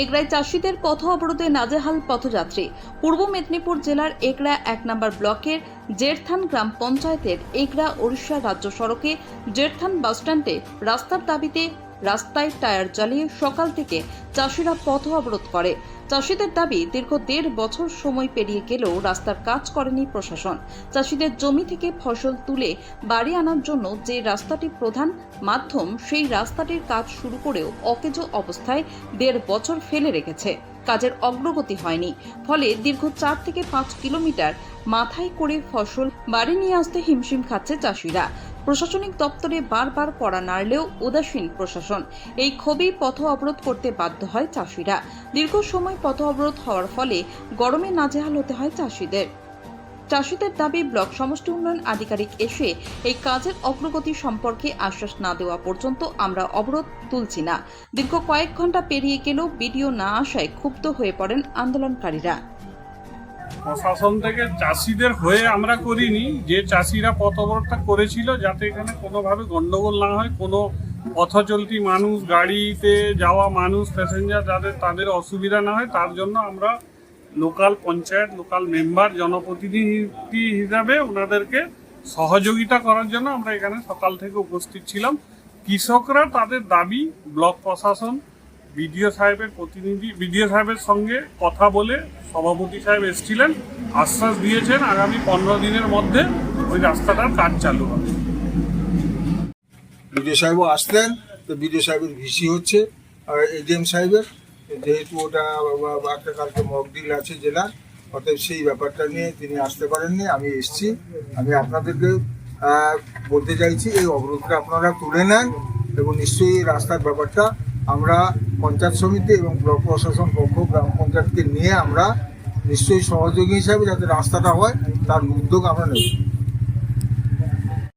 এগড়ায় চাষিদের পথ অবরোধে নাজেহাল পথযাত্রী। পূর্ব মেদিনীপুর জেলার এগড়া এক নম্বর ব্লকের জেরথান গ্রাম পঞ্চায়েতের এগড়া ওড়িশা রাজ্য সড়কে জেরথান বাসস্ট্যান্ডে রাস্তার দাবিতে রাস্তায় টায়ার জ্বালিয়ে সকাল থেকে চাষিরা পথ অবরোধ করে। চাষিদের দাবি, দীর্ঘ দেড় বছর সময় পেরিয়ে গেলেও রাস্তার কাজ করেনি প্রশাসন। চাষিদের জমি থেকে ফসল তুলে বাড়ি আনার জন্য যে রাস্তাটি প্রধান মাধ্যম, সেই রাস্তাটির কাজ শুরু করেও অকেজো অবস্থায় দেড় বছর ফেলে রেখেছে। কাজের অগ্রগতি হয়নি। ফলে দীর্ঘ চার থেকে পাঁচ কিলোমিটার মাথায় করে ফসল বাড়ি নিয়ে আসতে হিমশিম খাচ্ছে চাষিরা। প্রশাসনিক দপ্তরে বারবার কড়া নাড়লেও উদাসীন প্রশাসন। এই ক্ষোভেই পথ অবরোধ করতে বাধ্য হয় চাষিরা। দীর্ঘ সময় পথ অবরোধ হওয়ার ফলে গরমে নাজেহাল হতে হয় চাষিদের। চাষিদের দাবি, ব্লক সমষ্টি উন্নয়ন আধিকারিক এসে এই কাজের অগ্রগতি সম্পর্কে আশ্বাস না দেওয়া পর্যন্ত আমরা অবরোধ তুলছি না। দীর্ঘ কয়েক ঘণ্টা পেরিয়ে গেলেও বিডিও না আসায় ক্ষুব্ধ হয়ে পড়েন আন্দোলনকারীরা। প্রশাসন থেকে চাষিদের হয়ে আমরা করিনি। যে চাষিরা পথ অবরোধটা করেছিল যাতে এখানে কোনোভাবে গন্ডগোল না হয়, কোনো পথচলতি মানুষ, গাড়িতে যাওয়া মানুষ প্যাসেঞ্জার যাদের, তাদের অসুবিধা না হয়, তার জন্য আমরা লোকাল পঞ্চায়েত, লোকাল মেম্বার জনপ্রতিনিধি হিসাবে ওনাদেরকে সহযোগিতা করার জন্য আমরা এখানে সকাল থেকে উপস্থিত ছিলাম। কৃষকরা তাদের দাবি, ব্লক প্রশাসন, বিডিও সাহেবের প্রতিনিধি, বিডিও সাহেবের সঙ্গে কথা বলে সভাপতি সাহেব এসেছিলেন, আশ্বাস দিয়েছেন আগামী পনেরো দিনের মধ্যে ওই রাস্তাটার কাজ চালু হবে। বিডিও সাহেবও আসতেন তো বিডিও সাহেবের ভিসি হচ্ছে, আর এডিএম সাহেবের, যেহেতু ওটা একটা কালকে মকডিল আছে জেলার অতএব সেই ব্যাপারটা নিয়ে তিনি আসতে পারেননি, আমি এসছি, আমি আপনাদেরকে বলতে চাইছি, এই অবরোধটা আপনারা তুলে নেন, এবং নিশ্চয়ই রাস্তার ব্যাপারটা আমরা পঞ্চায়েত সমিতি এবং ব্লক প্রশাসন পক্ষ, গ্রাম পঞ্চায়েতকে নিয়ে আমরা নিশ্চয়ই সহযোগী হিসাবে যাতে রাস্তাটা হয়, তার উদ্যোগ আমরা নেব।